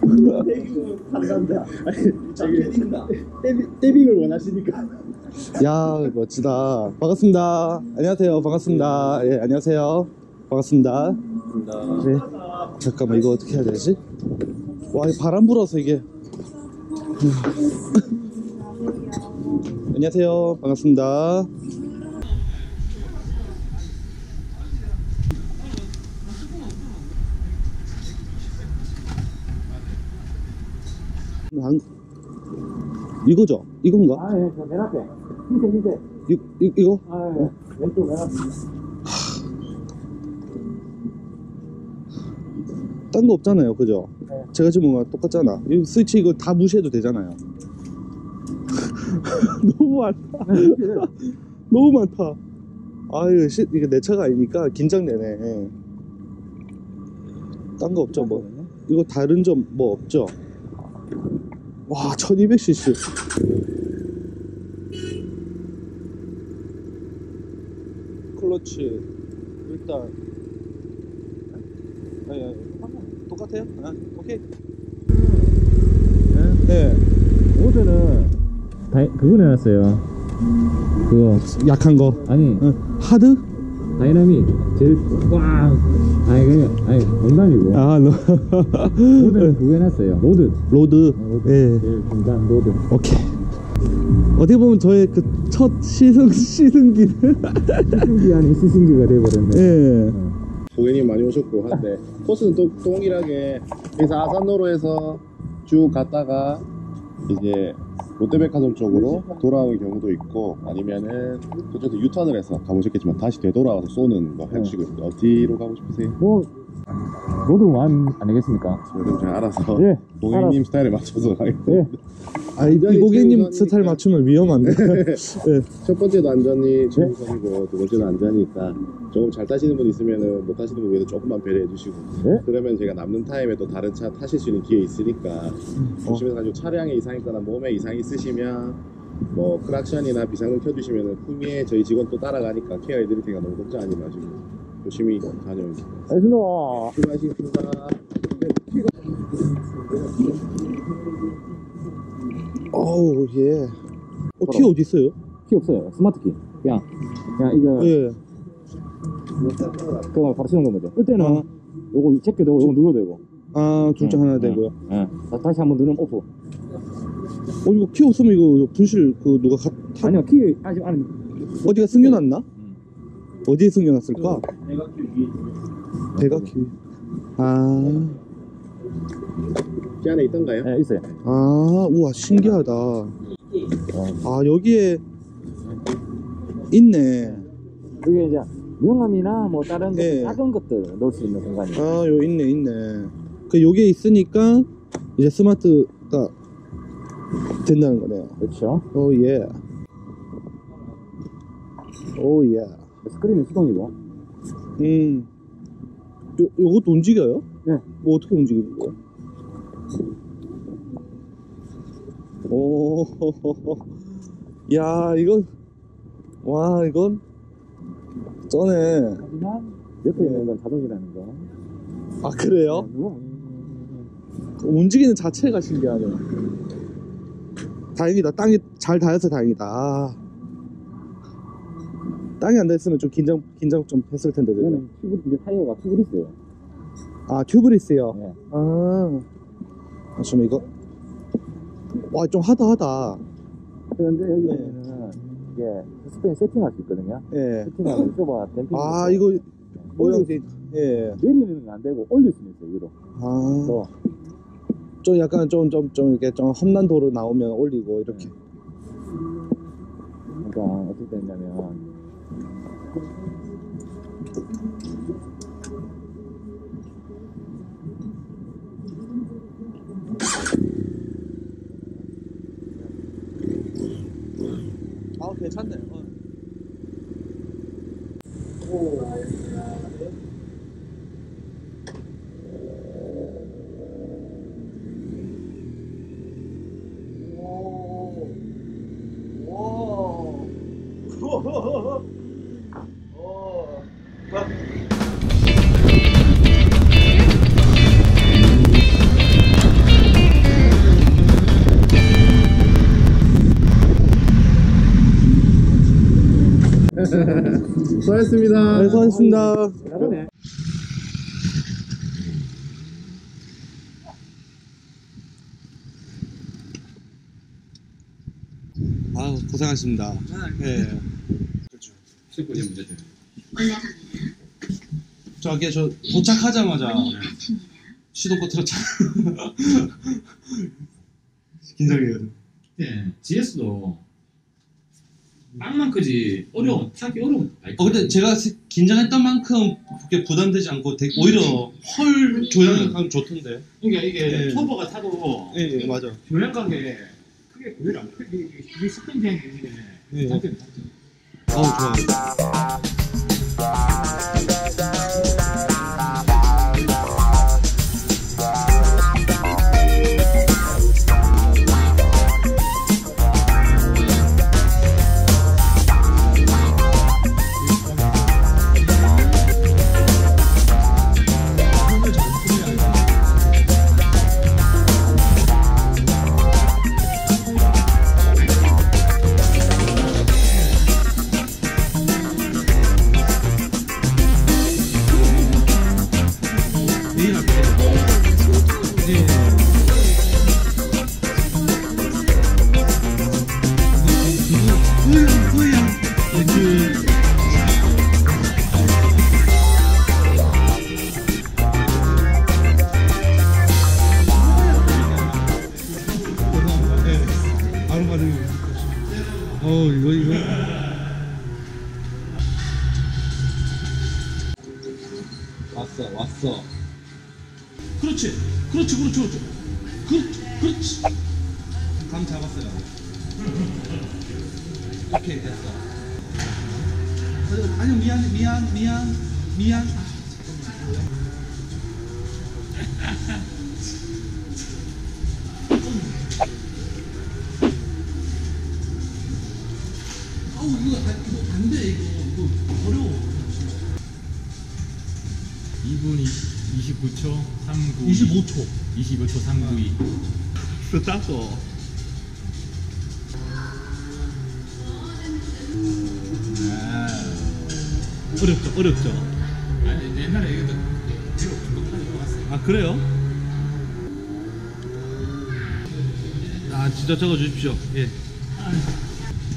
감사합니다. 아니, 저기 떼빙, 떼빙을 원하시니까. 야, 멋지다. 반갑습니다. 안녕하세요. 반갑습니다. 예, 안녕하세요. 반갑습니다. 네. 잠깐만, 이거 어떻게 해야 되지? 와, 이 바람 불어서 이게. 안녕하세요. 반갑습니다. 한, 이거죠? 이건가? 아, 예, 저맨 앞에. 흰색, 흰색. 이, 이, 이거? 아, 예. 왼쪽 맨 앞에. 딴 거 없잖아요, 그죠? 네. 제가 지금 뭔가 똑같잖아. 이 스위치 이거 다 무시해도 되잖아요. 너무 많다. 너무 많다. 아유, 씨, 이게 내 차가 아니니까 긴장되네. 딴 거 없죠, 뭐. 이거 다른 점 뭐 없죠? 와, 1200cc. 클러치. 일단. 아니, 아니, 똑같아요? 아, 오케이. 네. 어제는 다 그거 내놨어요. 그거 약한 거. 아니 응. 하드? 다이나믹 제일 꽝. 아니 그 아니 농담이고. 아, 로, 어제는 그거 해놨어요. 로드. 로드. 로드. 예. 제일 중간 로드. 오케이. 어떻게 보면 저의 그 첫 시승, 시승기는. 시승기 아닌 시승기가 돼버렸네. 예. 고객님 많이 오셨고 한데 코스는 또 동일하게 그래서 아산로로에서 쭉 갔다가 이제 롯데백화점 쪽으로 돌아오는 경우도 있고 아니면은 그쪽에서 유턴을 해서 가보셨겠지만 다시 되돌아와서 쏘는 거 하시고 있는데 어디로 가고 싶으세요? 뭐 로드 마음 안 되겠습니까? 저도 잘 알아서 예. 고객님 스타일에 맞춰서 가겠습니다 예. 아, 이, 고객님 최우선이니까. 스타일 맞추면 위험한데. 예. 첫 번째도 안전이 최우선이고 두 번째는 안전이니까 조금 잘 타시는 분 있으면은 못 타시는 분 위해서 조금만 배려해 주시고 네? 그러면 제가 남는 타임에 또 다른 차 타실 수 있는 기회 있으니까 어. 조심해서 가지고 차량에 이상 있거나 몸에 이상 있으시면 뭐 크락션이나 비상등 켜주시면은 후미에 저희 직원 또 따라가니까 케어해 드릴 테니까 너무 걱정 하지 마시고 조심히 다녀오세요 알겠습니다. 수고하셨습니다 어우, 예. 어, 티 어디 있어요? 키 없어요. 스마트 키. 그냥 그냥 이거 예. 그거 바로 쓰는 겁니다. 끌 때는 어. 요거 체크되고 요거 눌러도 되고. 아, 둘중 하나 되고요. 예. 다- 다시 한번 누르면 오프. 어, 이거 키 없으면 이거, 분실, 그, 누가 가, 타, 아니요 키 아직 안 어디가 숨겨놨나? 어디에 숨겨놨을까? 대각기. 아, 키 안에 있던가요? 예, 있어요. 아, 우와, 신기하다. 아, 여기에 있네. 그게 이제 명함이나 뭐 다른 것, 예. 작은 것들 넣을 수 있는 공간이에요. 아, 요 있네, 있네. 그 여기에 있으니까 이제 스마트가 된다는 거네요. 그렇죠. 오 예. 오 예. 스크린은 수동이고. 음. 요 요것도 움직여요? 네. 뭐 어떻게 움직이는 거야? 오. 야, 이건 와, 이건 쩌네. 하지만 옆에 있는 건 자동이라는 거. 아, 그래요? 네, 누워. 움직이는 자체가 신기하네. 다행이다. 땅이 잘 닿아서 다행이다. 아. 땅이 안 닿았으면 좀 긴장, 긴장 좀 했을 텐데. 이거는 튜브, 이제 타이어가 튜브리스예요. 아, 튜브리스요? 네. 아. 아, 좀 이거. 와, 좀 하다 하다. 그런데 여기 보면은 이게 스페인 세팅할 수 있거든요. 예. 세팅하면 쇼바 댐핑. 아, 이거 모양이, 예. 내리는 건 안 되고 올릴 수는 있어요. 위로. 아. 더. 좀 약간 좀, 좀, 좀 이렇게 좀 험난 도로 나오면 올리고, 이렇게. 그러니까 어떻게 됐냐면 아, 괜찮네. 어. 수고하셨습니다. 네, 수고하셨습니다. 잘하네. 아 고생하셨습니다. 네. 실권이 문제점. 저기 저 도착하자마자 시동거 틀었잖아. 긴장해요. 네, GS도 빵만 크지 어려운 타기 어려운. 어 근데 제가 세- 긴장했던 만큼 그렇게 부담되지 않고 되게 오히려 헐 조향감 좋던데. 그러니까 이게 네. 초보가 타도 예, 예 맞아. 조향감에 크게 구별 안 돼. 이게 있는데 네. 장점이 장점. 어우 좋아 어 이거 이거 왔어 왔어 그렇지. 그렇지 그렇지 그렇지. 그렇지 그렇지. 감 잡았어요. 오케이 됐어. 어, 아니 미안 미안 미안 미안. 아, 잠깐만. 아우 이거 안- 이거 안 돼 이거. 이거 어려워. 2분 29초 392. 25초 25초 392. 더 땄어 어렵죠 어렵죠 아니 옛날에 이것도 뒤로 공격하는 거 봤어요. 아 그래요? 아 진짜 적어 주십시오 예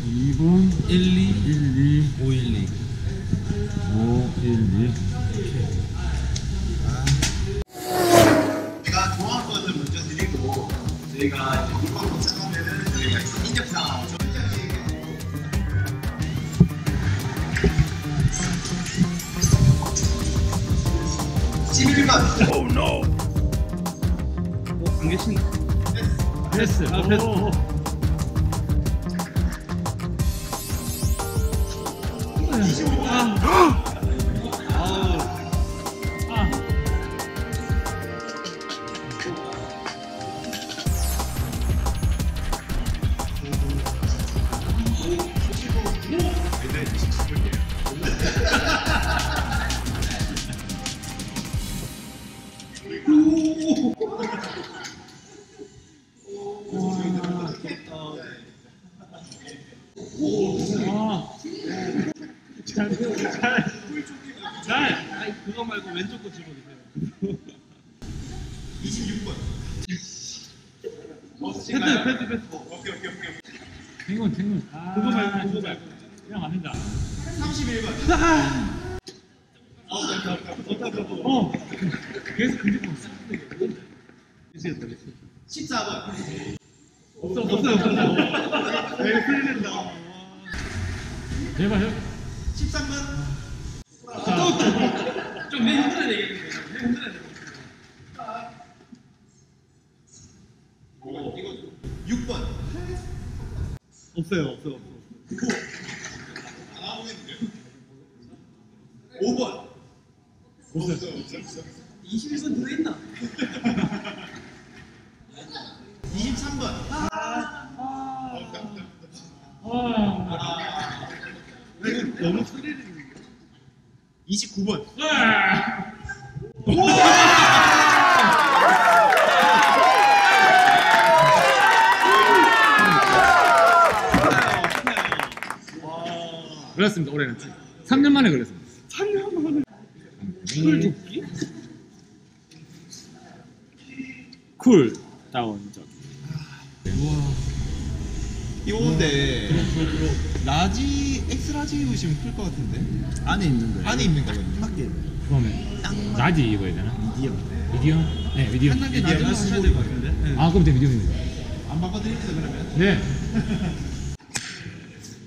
2분 1, 2, 1, 2, 5, 1, 2 5, 1, 2. 저희가 도착하면은 저희가 인접상 11번 어, 안 계신 패스. 아, 패스. 오, 오. 말고 그냥 안 된다. 31번 어. 그래서 근데 뭐 14번 없어 없어 없어 내가 틀린다 제발 해. 13번 좀내 흔들어야 되겠는데 내 흔들어야 돼 6번 없어요 없어 없어 나 오겠는데요 5번 없어 없어 21번 들어있나? 23번 아. 이거 너무 스릴링 29번 그렇습니다. 올해는. 3년 만에 그랬어. 3년 만에 쿨 도끼? 쿨 다운 적. 이거 근데 라지 엑스라지 입으시면 클 것 같은데 안에 있는 거예요. 안에 입는 거거든요 맞게. 그러면 라지 입어야 되나? 미디엄. 미디엄? 네, 미디엄. 한 단계 낮은 거 하셔야 될 것 같은데 아, 그럼 돼, 미디엄입니다. 안 바꿔드릴게요 그러면 네.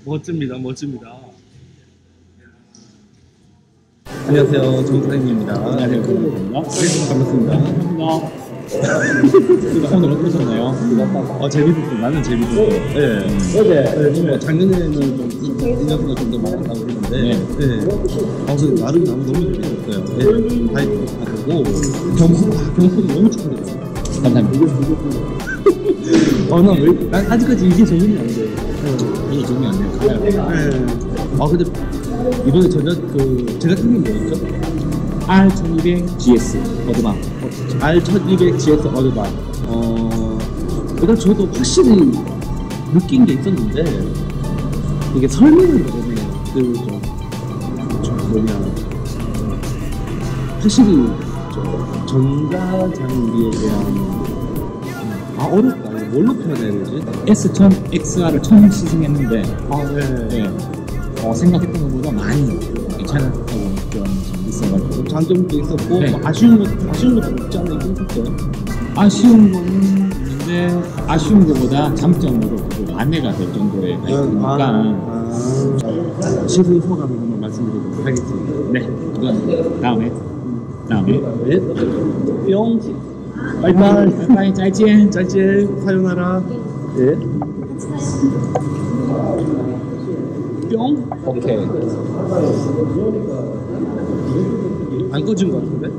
멋집니다, 멋집니다. 안녕하세요. 정사장님입니다. 안녕하세요. 반갑습니다. 오늘 어떠셨나요? 어, 재밌었어요. 나는 재밌었어요. 예. 어제 뭐 작년에는 좀 인연수가 좀더 많았다고 했는데, 예. 아, 그래서 나름 나무 너무 재밌었어요. 예. 다이브 하고 경수, 아, 경수도 너무 축하드려요. 감사합니다. 어, 나 왜, 난 아직까지 이게 적응이 안 돼. 이게 적응이 안 돼요. 가요. 아, 근데 이번에 전자, 그, 제가 틀린 뭐였죠? R1200GS 어드바 R1200GS 어드바 어 일단 저도 확실히 느낀 게 있었는데 이게 설명을 못해요 그좀 저 뭐냐. 확실히 저 전자 장비에 대한 아 어렵다. 이거 뭘로 표현해야 되지? S1000 XR을 처음 시승했는데, 아 네. 네. 어, 생각했던 생각보다 많이 괜찮았던 그런 점이 있어가지고. 장점도 있었고 네. 뭐 아쉬운 아쉬운 것도 없지 않나 싶었어요. 아쉬운 거는 근데 아쉬운 것보다 장점으로 반해가 될 정도의 아, 그러니까. 아, 아. 실수 소감을 한번 말씀드리도록 하겠습니다. 네, 그건 다음에 다음에. 영지 빠이빠이. 빠이빠이 짤찐 짤찐 사요나라. 네. 뿅. 오케이. 안 꺼진 것 같은데?